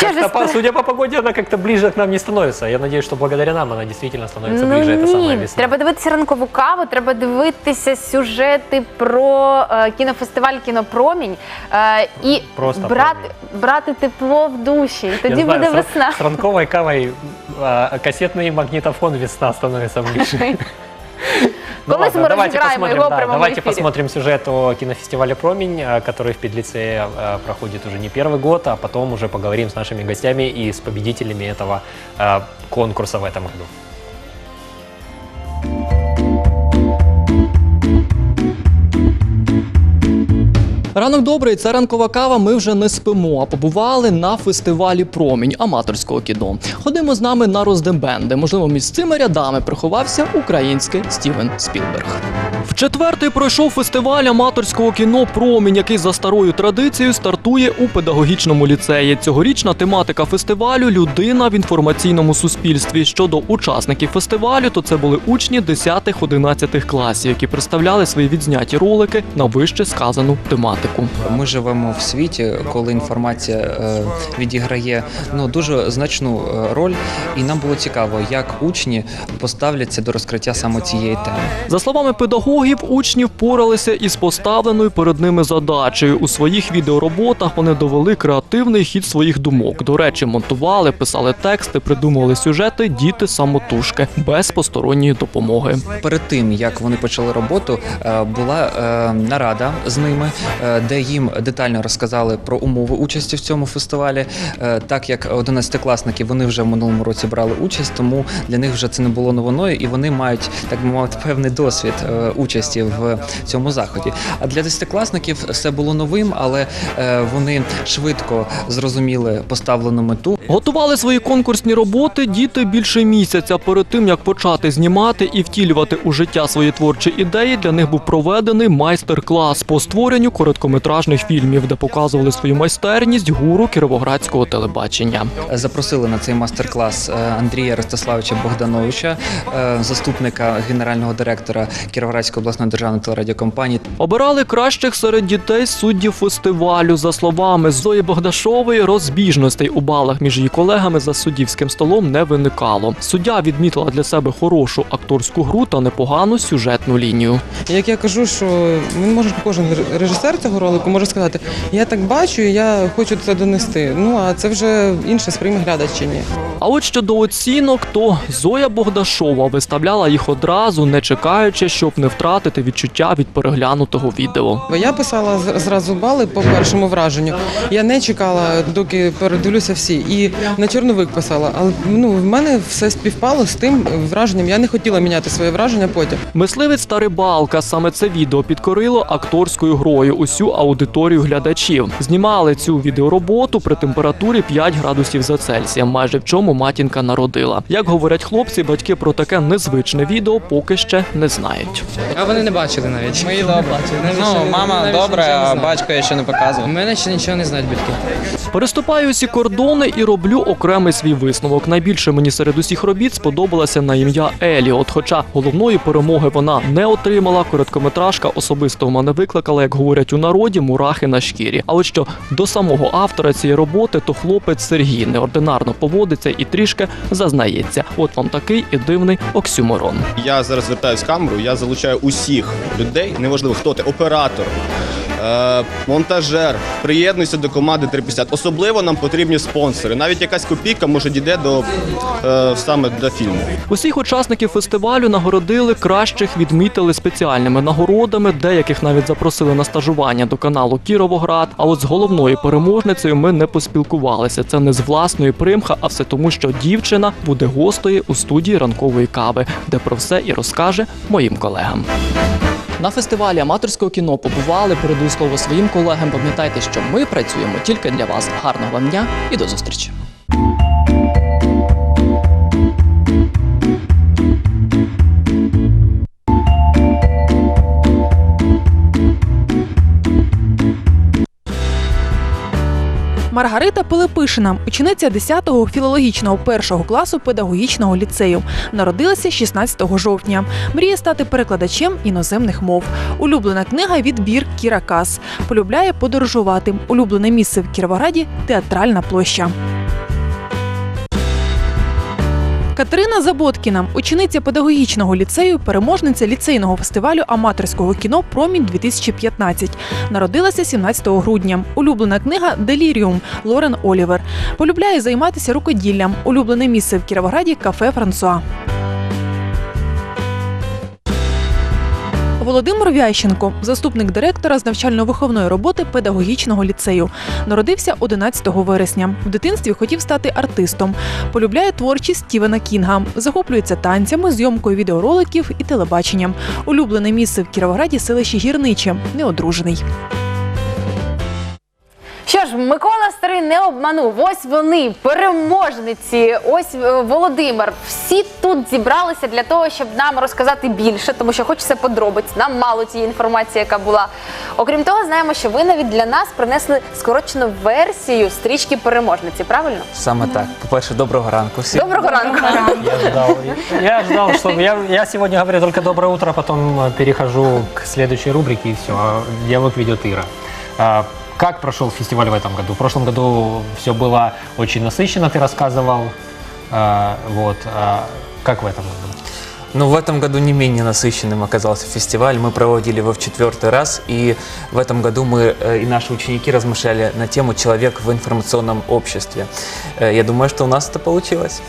Как-то, по- судя по погоде, она как-то ближе к нам не становится. Я надеюсь, что благодаря нам она действительно становится Ну ближе. Это самая ні, весна. треба дивитися ранкову каву, треба дивитися сюжети про е, кінофестиваль Кінопромінь е, і Просто брати, брати тепло в душі. І Я тоді знаю, буде с- весна. С ранковой кавой а, кассетный магнитофон весна становится ближе. Ну Колись ладно, мы давайте разыграем посмотрим, его в да, прямом давайте эфире. посмотрим сюжет о кинофестивале «Промень», а, который в Петлице а, проходит уже не первый год, а потом уже поговорим с нашими гостями и с победителями этого а, конкурса в этом году. Ранок добрий, це ранкова кава. Ми вже не спимо, а побували на фестивалі Промінь аматорського кіно. Ходимо з нами на роздембен, де, можливо, між цими рядами приховався український Стівен Спілберг. В четвертий пройшов фестиваль аматорського кіно Промінь, який за старою традицією стартує у педагогічному ліцеї. Цьогорічна тематика фестивалю людина в інформаційному суспільстві. Щодо учасників фестивалю, то це були учні 10-11 класів, які представляли свої відзняті ролики на вище сказану тематику. Ми живемо в світі, коли інформація е, відіграє ну дуже значну е, роль, і нам було цікаво, як учні поставляться до розкриття саме цієї теми. За словами педагогів, учні впоралися із поставленою перед ними задачею. У своїх відеороботах вони довели креативний хід своїх думок. До речі, монтували, писали тексти, придумували сюжети діти самотужки без посторонньої допомоги. Перед тим як вони почали роботу, е, була е, нарада з ними, е, де їм детально розказали про умови участі в цьому фестивалі. Так як 11-класники вони вже в минулому році брали участь, тому для них вже це не було новиною, і вони мають так би мовити певний досвід участі в цьому заході. А для 10-класників все було новим, але е, вони швидко зрозуміли поставлену мету. Готували свої конкурсні роботи діти більше місяця. Перед тим як почати знімати і втілювати у життя свої творчі ідеї, для них був проведений майстер-клас по створенню короткометражних фільмів, де показували свою майстерність гуру кіровоградського телебачення. Запросили на цей мастер-клас е, Андрія Ростиславича Богдановича, е, заступника генерального директора Кіровоградської обласної державної телерадіокомпанії. Обирали кращих серед дітей суддів фестивалю. За словами Зої Богдашової, розбіжностей у балах між її колегами за суддівським столом не виникало. Суддя відмітила для себе хорошу акторську гру та непогану сюжетну лінію. Як я кажу, що він може кожен режисер цього ролику може сказати, я так бачу, я хочу це донести. Ну а це вже інше сприйме глядач чи ні. А от щодо оцінок, то Зоя Богдашова виставляла їх одразу, не чекаючи, щоб не втратити відчуття від переглянутого відео. Я писала зразу бали по першому враженню. Я не чекала, доки передивлюся всі. І на чорновик писала. Але ну в мене все співпало з тим враженням. Я не хотіла міняти своє враження потім. Мисливець та рибалка саме це відео підкорило акторською грою усю аудиторію глядачів. Знімали цю відеороботу при температурі 5 градусів за Цельсієм, майже в чому матінка народила. Як говорять хлопці, батьки про таке незвичне відео поки ще не знають. А вони не бачили навіть. Ми її бачили. Ну, мама добре, а батько я ще не показував. У мене ще нічого не знають батьки. Переступаю усі кордони і роблю окремий свій висновок. Найбільше мені серед усіх робіт сподобалася на ім'я Еліот. Хоча головної перемоги вона не отримала. Короткометражка особисто в мене викликала, як говорять у народі, мурахи на шкірі. А от що до самого автора цієї роботи, то хлопець Сергій неординарно поводиться і трішки зазнається. От вам такий і дивний оксюморон. Я зараз звертаюсь в камеру, я залучаю усіх людей, неважливо хто ти, оператор, монтажер, приєднуйся до команди 350. Особливо нам потрібні спонсори. Навіть якась копійка може дійде до е, саме до фільму. Усіх учасників фестивалю нагородили кращих, відмітили спеціальними нагородами. Деяких навіть запросили на стажування до каналу Кіровоград. А от з головною переможницею ми не поспілкувалися. Це не з власної примха, а все тому, що дівчина буде гостею у студії ранкової кави, де про все і розкаже моїм колегам. На фестивалі аматорського кіно побували. Передаю слово своїм колегам. Пам'ятайте, що ми працюємо тільки для вас. Гарного вам дня і до зустрічі. Маргарита Пилипишина, учениця 10-го філологічного першого класу педагогічного ліцею. Народилася 16 жовтня. Мріє стати перекладачем іноземних мов. Улюблена книга відбір Кіра Кас. Полюбляє подорожувати. Улюблене місце в Кіровограді театральна площа. Катерина Заботкіна, учениця педагогічного ліцею, переможниця ліцейного фестивалю аматорського кіно Промінь 2015 Народилася 17 грудня. Улюблена книга Деліріум Лорен Олівер. Полюбляє займатися рукоділлям. Улюблене місце в Кіровограді кафе Франсуа. Володимир Вященко, заступник директора з навчально-виховної роботи педагогічного ліцею, народився 11 вересня. В дитинстві хотів стати артистом. Полюбляє творчість Стівена Кінга, захоплюється танцями, зйомкою відеороликів і телебаченням. Улюблене місце в Кіровограді селище Гірниче, неодружений. Що ж, Микола Старий не обманув. Ось вони, переможниці. Ось е, Володимир. Всі тут зібралися для того, щоб нам розказати більше, тому що хочеться подробиць. Нам мало тієї інформації, яка була. Окрім того, знаємо, що ви навіть для нас принесли скорочену версію стрічки переможниці. Правильно? Саме так. По-перше, доброго ранку всім. Доброго ранку. Я ждал, я ждал, что я, я сегодня говорю только доброе утро, а потом э, перехожу к следующей рубрике и все. Диалог ведет Ира. А, Как прошел фестиваль в этом году? В прошлом году все было очень насыщенно, ты рассказывал. А, Вот. А Как в этом году? Ну, в этом году не менее насыщенным оказался фестиваль. Мы проводили его в четвертый раз, и в этом году мы э, и наши ученики размышляли на тему «Человек в информационном обществе». Э, Я думаю, что у нас это получилось.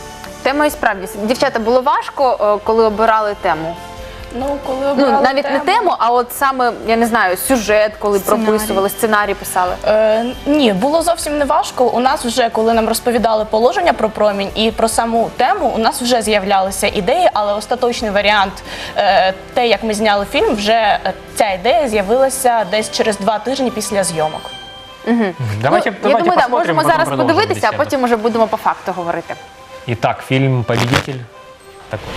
Тема і справді дівчата було важко, е, коли обирали тему. Ну, коли Ну обирали навіть не тему, а от саме я не знаю, сюжет, коли Сценарій. прописували, сценарій писали. Е, ні, було зовсім не важко. У нас вже, коли нам розповідали положення про промінь і про саму тему, у нас вже з'являлися ідеї, але остаточний варіант, е, те, як ми зняли фільм, вже е, ця ідея з'явилася десь через два тижні після зйомок. Давайте, ну, давайте я думаю, да, посмотрим, можемо потом зараз продолжим подивитися, а беседу. потім уже будемо по факту говорити. Итак, фильм «Победитель». Такой.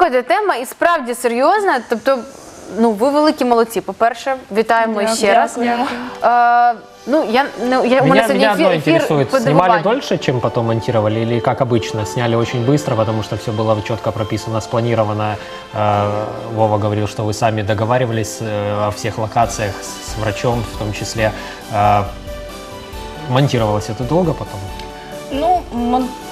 Слухайте, тема і справді серйозна. Тобто, ну ви великі молодці. По-перше, вітаємо Дякую. ще раз. Дякую. Е, ну я не я у мене Меня, сьогодні меня одно ефір, ефір интересует, по снимали дивуванню. дольше, чем потом монтировали, или как обычно, сняли очень быстро, потому что все было четко прописано, спланировано. Э, Вова говорил, что вы сами договаривались э, о всех локациях с с врачом в том числе. Э, Монтировалось это долго потом? Ну,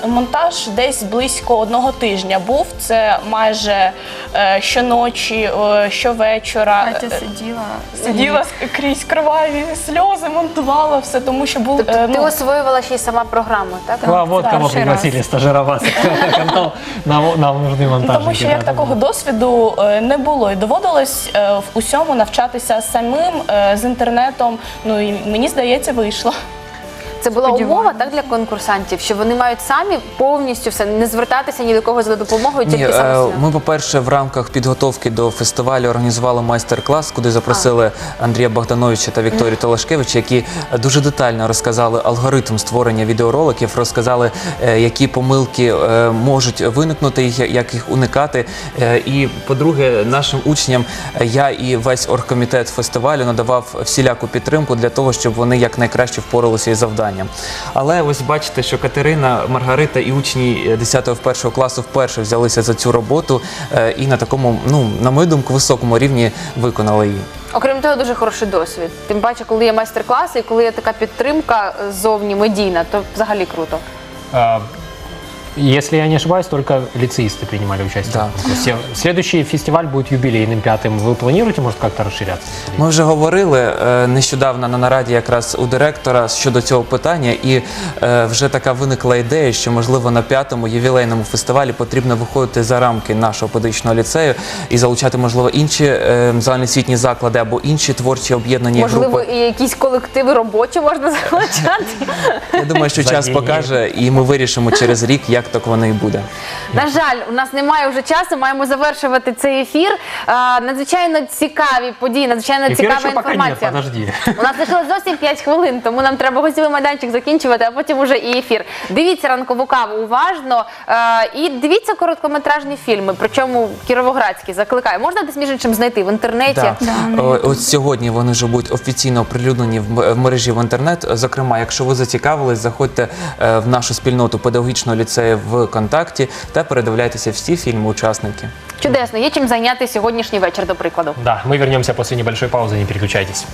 монтаж десь близько одного тижня був. Це майже е, щоночі, е, щовечора. Катя Е, сиділа. Сиділа крізь кроваві сльози, монтувала все, тому що був Тобто е, ти ну, освоювала ще й сама програму, так? а вот кого перший пригласили стажироваться на канал. Нам нам нужны монтажники. тому що да, як да, такого досвіду е, не було, і доводилось е, в усьому навчатися самим е, з інтернетом. Ну і мені здається, вийшло. Це була умова так для конкурсантів, що вони мають самі повністю все не звертатися ні до кого за допомогою, Ні, тільки е, ми, по-перше, в рамках підготовки до фестивалю організували майстер-клас, куди запросили Андрія Богдановича та Вікторію Талашкевич, які дуже детально розказали алгоритм створення відеороликів, розказали, е, які помилки е, можуть виникнути, їх- як їх уникати. Е, І, по-друге, нашим учням е, я і весь оргкомітет фестивалю надавав всіляку підтримку для того, щоб вони якнайкраще впоралися із завданням. Але ось бачите, що Катерина, Маргарита і учні 10-го першого класу вперше взялися за цю роботу е, і на такому, ну на мою думку, високому рівні виконали її. Окрім того, дуже хороший досвід. Тим паче, коли є майстер-класи і коли є така підтримка е, ззовні медійна, то взагалі круто. А, Если я не ошибаюсь, только лицеисты принимали участие. Да. в конкурсе. Следующий фестиваль будет юбилейным пятым. Вы планируете, может, как-то расширяться? Ми вже говорили е, нещодавно на нараді якраз у директора щодо цього питання, і е, вже така виникла ідея, що можливо на п'ятому ювілейному фестивалі потрібно виходити за рамки нашого педагогічного ліцею і залучати, можливо, інші е, загальноосвітні заклади або інші творчі об'єднані Можливо, групи. і якісь колективи робочі можна залучати. Я думаю, що За час деньги. покаже, і ми вирішимо через рік, як так воно і буде. На жаль, у нас немає вже часу. Маємо завершувати цей ефір. Е, Надзвичайно цікаві події, надзвичайно цікава еще пока нет, інформація. подожди. У нас лишилось зовсім 5 хвилин, тому нам треба гостєвий майданчик закінчувати, а потім уже і ефір. Дивіться ранкову каву уважно е, і дивіться короткометражні фільми. Причому кіровоградські закликаю. Можна десь між іншим знайти в інтернеті. Да. От сьогодні вони вже будуть офіційно оприлюднені в м- в мережі в інтернет. Зокрема, якщо ви зацікавились, заходьте е, в нашу спільноту педагогічного ліцею в ВКонтакті та передивляйтеся всі фільми-учасники. Чудесно, є чим зайняти сьогоднішній вечір, до прикладу. Да, ми вернемся після небольшої паузи, не переключайтесь.